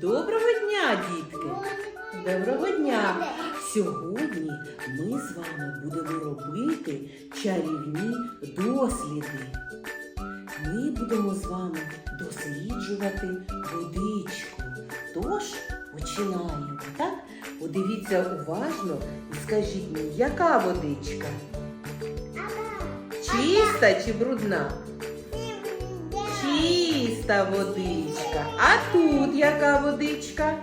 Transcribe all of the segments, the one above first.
Доброго дня, дітки! Доброго дня! Сьогодні ми з вами будемо робити чарівні досліди. Ми будемо з вами досліджувати водичку. Тож починаємо, так? Подивіться уважно і скажіть мені, яка водичка? Чиста чи брудна? Чиста водичка. А тут яка водичка?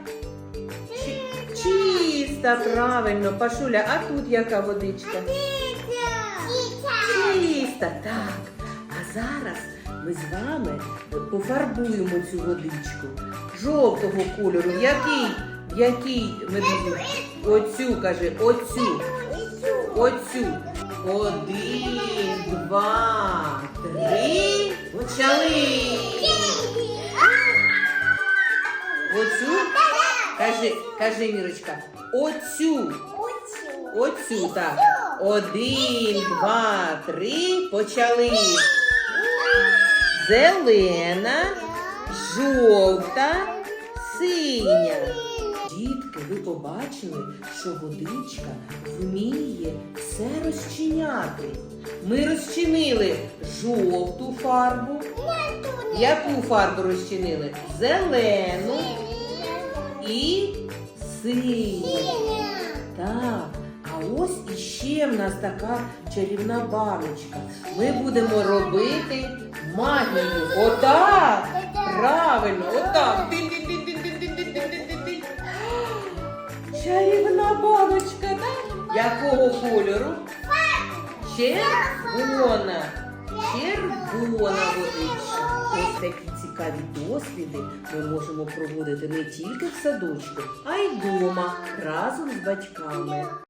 Чиста, правильно, Пашуля, а тут яка водичка? Чиста, так. А зараз ми з вами пофарбуємо цю водичку жовтого кольору. Який? Який ми? Оцю, каже, оцю. Оцю. Один, два, три. Почали. Оцю. Кажи, кажи, Мірочка. Оцю. Оцю, так. Один, два, три. Почали. Зелена, жовта, синя. Дітки, ви побачили, що водичка вміє все розчиняти. Ми розчинили жовту фарбу. Яку фарбу розчинили? Зелену і синю. Так, а ось іще в нас така чарівна баночка. Ми будемо робити магію. Отак! Правильно, отак. Чарівна баночка, так? Якого кольору? Червона. Червона водичка. Ось такі цікаві досліди ми можемо проводити не тільки в садочку, а й вдома разом з батьками.